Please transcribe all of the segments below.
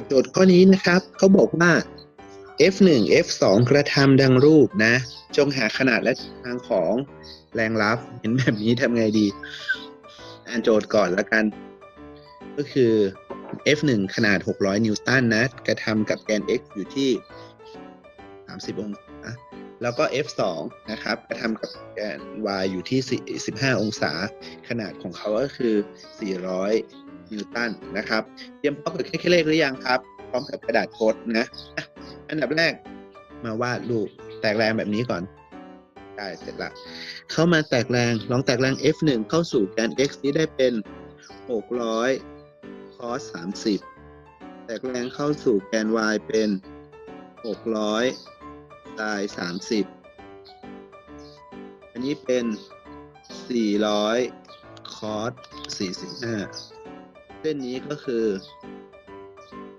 กับโจทย์ข้อนี้นะครับเขาบอกว่า f1 f2 กระทำดังรูปนะ จงหาขนาดและทิศทางของแรงรับ เห็นแบบนี้ทำไงดี อ่านโจทย์ก่อนละกัน ก็คือ f1 ขนาด 600 นิวตันนะ กระทำกับแกน x อยู่ที่ 30 องศา แล้วก็ f2 นะครับ กระทำกับแกน y อยู่ที่ 15 องศา ขนาดของเขาก็คือ 400 นิวตันนะครับเตรียมพร้อมกับเครื่องคิดเลขหรือยังครับ พร้อมกับกระดาษโค้ดนะ อันดับแรกมาวาดรูปแตกแรงแบบนี้ก่อนได้เสร็จละเข้ามาแตกแรงลองแตกแรง F1 เข้าสู่แกน x นี้ได้เป็น 600 cos 30 แตกแรงเข้าสู่แกน y เป็น 600 sin 30 อันนี้เป็น 400 cos 45 เส้นนี้ก็คือ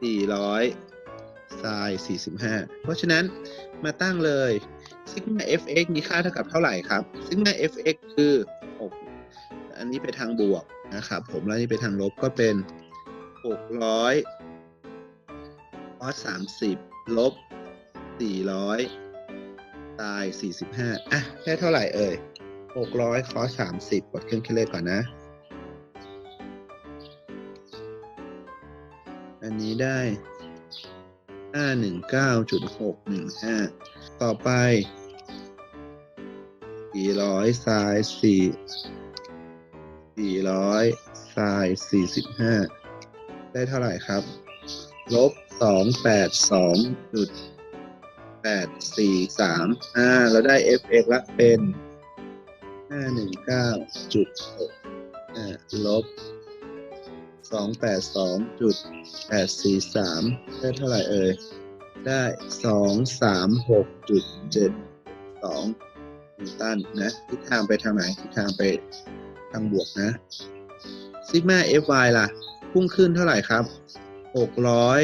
400 sin 45 เพราะฉะนั้นมาตั้งเลยซิกมา fx มีค่าเท่ากับเท่าไหร่ครับซิกมา fx คือ6อันนี้ไปทางบวกนะครับผมแล้วนี่ไปทางลบก็เป็น600 cos 30 ลบ 400 sin 45อะได้เท่าไหร่เอ่ย600 cos 30กดเครื่องคิดเลขก่อนนะ นนี้ได้ 519.615 ต่อไป 400 sin 4 400 sin 45 ได้เท่าไหร่ครับ ลบ 2.82.843อ่าเราได้ fx ละเป็น 5.19.615ลบ สองแปดสองจุดแปดสี่สามได้เท่าไหร่เอ่ย ได้สองสามหกจุดเจ็ดสองนิวตันนะทิศทางไปทางไหนทิศทางไปทางบวกนะซิกมา fy ล่ะ พุ่งขึ้นเท่าไหร่ครับหกร้อย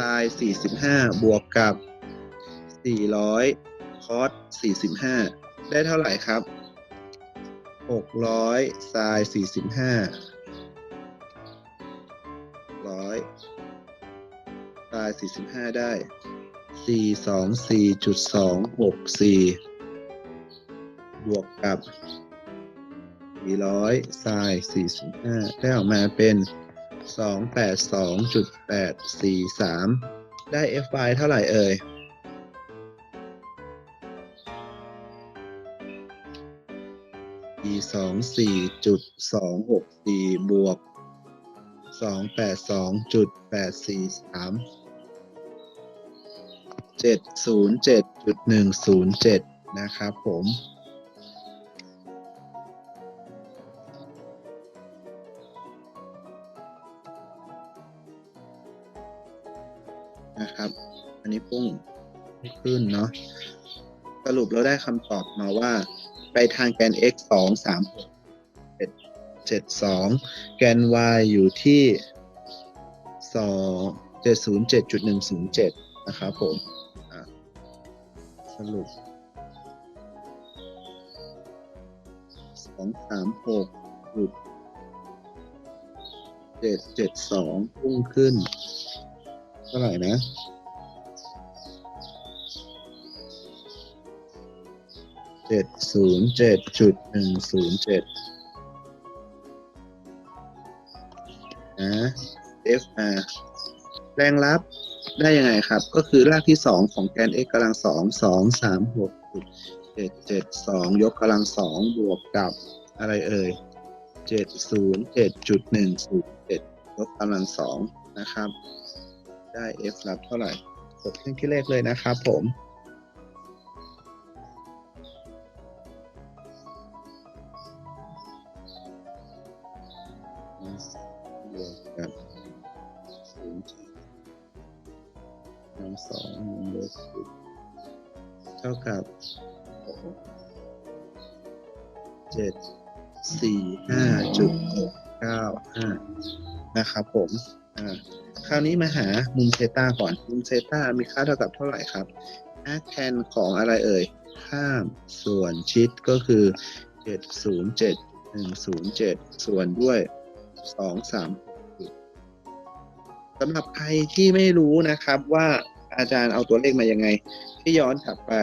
ตายสี่สิบห้าบวกกับสี่ร้อยคอสสี่สิบห้าได้เท่าไหร่ครับหกร้อยตายสี่สิบห้า ร้อยตายสี่สิบห้าได้สี่สองสี่จุดสองหกสี่บวกกับสี่ร้อยทรายสี่สิบห้าได้ออกมาเป็นสองแปดสองจุดแปดสี่สามได้ fy เท่าไหร่เอ่ย e สองสี่จุดสองหกสี่บวก สองแปดสองจุดแปดสี่สามเจ็ดศูนย์เจ็ดจุดหนึ่งศูนย์เจ็ดนะครับผมนะครับ อันนี้พุ่งขึ้นเนาะ สรุปเราได้คำตอบมาว่า ไปทางแกน x สองสามหก 72 แกน y อยู่ที่ 2 707.107 นะครับผมสรุป 236.772 พุ่งขึ้น เท่าไหร่นะ707.107 นย์เจ็ดจุดหนึ่งศูนย์เจ็ดนะ FR แรงรับได้ยังไงครับ ก็คือรากที่สองของแกน x กำลังสองสองสามหกเจ็ดเจ็ดสองยกกำลังสองบวกกับอะไรเอ่ยเจ็ดศูนย์เจ็ดจุดหนึ่งศูนย์เจ็ดยกกำลังสองนะครับ ได้ F รับเท่าไหร่กดเครื่องคิดเลขเลยนะครับผม กำลังสองลบศูนย์เท่ากับเจ็ดสี่ห้าจุดหกเก้าห้านะครับผมอ่าคราวนี้มาหามุมเซต้าก่อน มุมเซต้ามีค่าเท่ากับเท่าไหร่ครับอาแคนของอะไรเอ่ย ข้ามส่วนชิดก็คือเจ็ดศูนย์เจ็ดหนึ่งศูนย์เจ็ดส่วนด้วยสองสามสำหรับใครที่ไม่รู้นะครับว่า อาจารย์เอาตัวเลขมายังไง ที่ย้อนกลับไป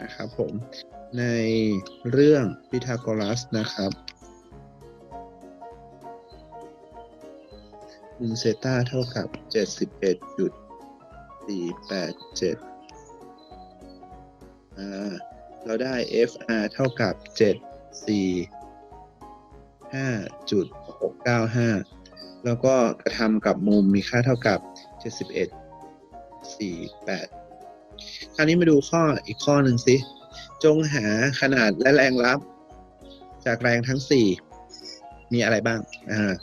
นะครับผมในเรื่องพีทาโกรัสนะครับมุมเซตาเท่ากับ 71.487อ่าเราได้ FR เท่ากับ 745.695 แล้วก็กระทำกับมุมมีค่าเท่ากับ 71.48คราวนี้มาดูข้ออีกข้อหนึ่งสิ จงหาขนาดและแรงรับ จากแรงทั้ง4มีอะไรบ้าง อ่า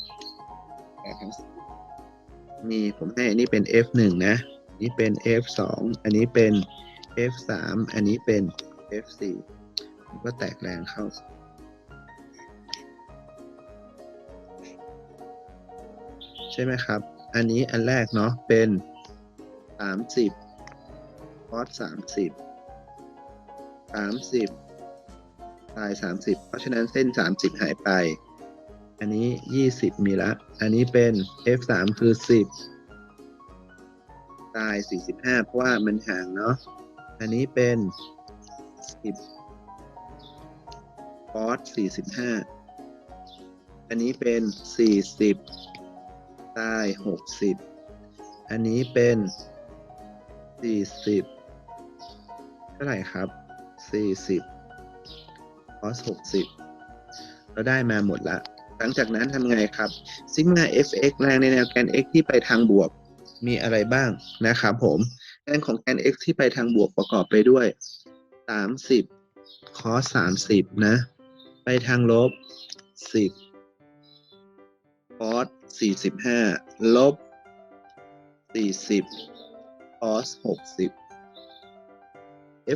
แรงทั้งสี่มีผมให้อันนี้เป็น F1 นะอันนี้เป็น F2 อันนี้เป็น F3 อันนี้เป็น F4 ผมก็แตกแรงเข้าใช่ไหมครับ อันนี้อันแรกเนาะเป็น สามสิบคอสสามสิบสามสิบตายสามสิบเพราะฉะนั้นเส้นสามสิบหายไป อันนี้ยี่สิบมีละ อันนี้เป็น f สามคือสิบตายสี่สิบห้าเพราะว่ามันห่างเนาะ อันนี้เป็นสิบคอสสี่สิบห้าอันนี้เป็นสี่สิบตายหกสิบอันนี้เป็น 40เท่าไหร่ครับ40 cos 60เราได้มาหมดละ หลังจากนั้นทำไงครับซิกมา fx แรงในแนวแกน x ที่ไปทางบวกมีอะไรบ้างนะครับผมแรงของแกน x ที่ไปทางบวกประกอบไปด้วย 30 cos 30 นะ ไปทางลบ 10 cos 45 ลบ 40 cos 60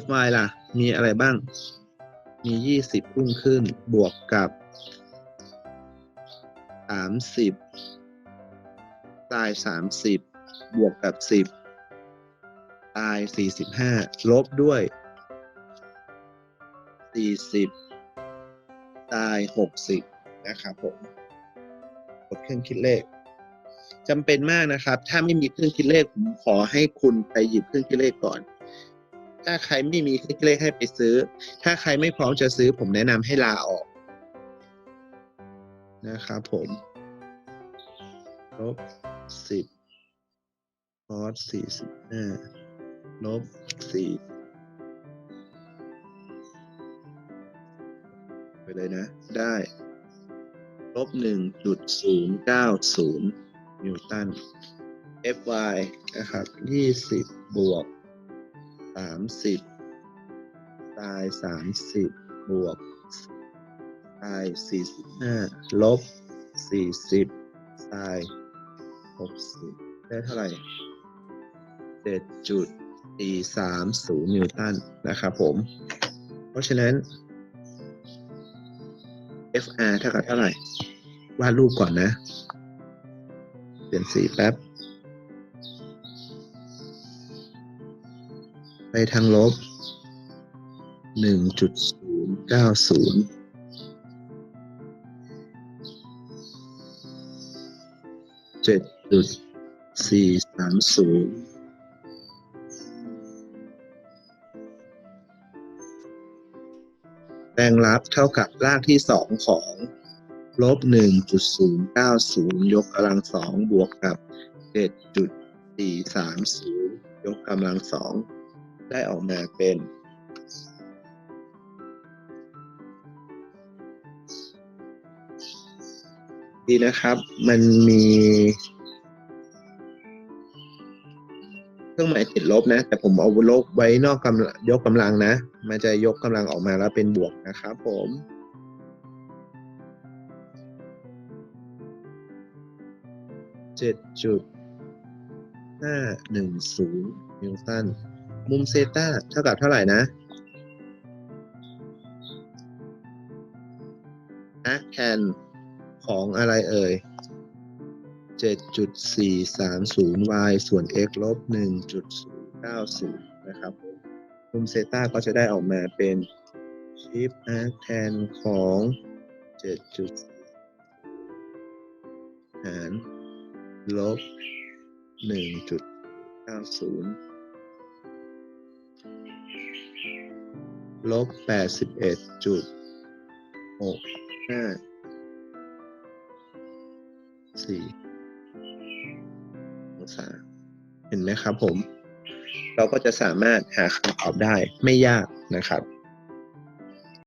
fy ล่ะ มีอะไรบ้าง มี20พุ่งขึ้น บวกกับ30ตาย30บวกกับ10ตาย45ลบด้วย40ตาย60นะครับผมกดเครื่องคิดเลข จำเป็นมากนะครับ ถ้าไม่มีเครื่องคิดเลขผมขอให้คุณไปหยิบเครื่องคิดเลขก่อน ถ้าใครไม่มีเครื่องคิดเลขให้ไปซื้อ ถ้าใครไม่พร้อมจะซื้อ ผมแนะนำให้ลาออกนะครับผมลบสิบคอสสี่สิบห้าลบสี่ไปเลยนะ ได้ ลบหนึ่งจุดศูนย์เก้าศูนย์ นิวตัน Fy นะครับยี่สิบบวกสามสิบตายสามสิบบวกตายสี่สิบห้าลบสี่สิบตายหกสิบได้เท่าไหร่เจ็ดจุดสี่สามศูนย์นิวตันนะครับผม เพราะฉะนั้น FR เท่ากับเท่าไหร่วาดรูปก่อนนะ ลี่ยนสีแป๊บ ไปทางลบหนึ่งจุดศูนย์เก้าศูนย์เจ็ดจุดสี่สามศูนย์แรงรับเท่ากับรากที่สองของ ลบหนึ่งจุดศูนย์เก้าศูนย์ยกกำลังสองบวกกับเจ็ดจุดสี่สามศูนย์ยกกำลังสองได้ออกมาเป็นดีนะครับ มันมีเครื่องหมายติดลบนะ แต่ผมเอาลบไว้นอกกำลังยกกำลังนะ มันจะยกกำลังออกมาแล้วเป็นบวกนะครับผม เจ็ดจุดห้าหนึ่งศูนย์นิวตัน มุมเซตาเท่ากับเท่าไหร่นะอาร์คแทนของอะไรเอ่ย 7.430 y ส่วน x ลบ 1.090 นะครับมุมเซตาก็จะได้ออกมาเป็นชิปอาร์แทนของ 7. หาร ลบหนึ่งจุดเก้าศูนย์ลบแปดสิบเอ็ดจุดหกห้าสี่องศาเห็นไหมครับผม เราก็จะสามารถหาคำตอบได้ไม่ยากนะครับ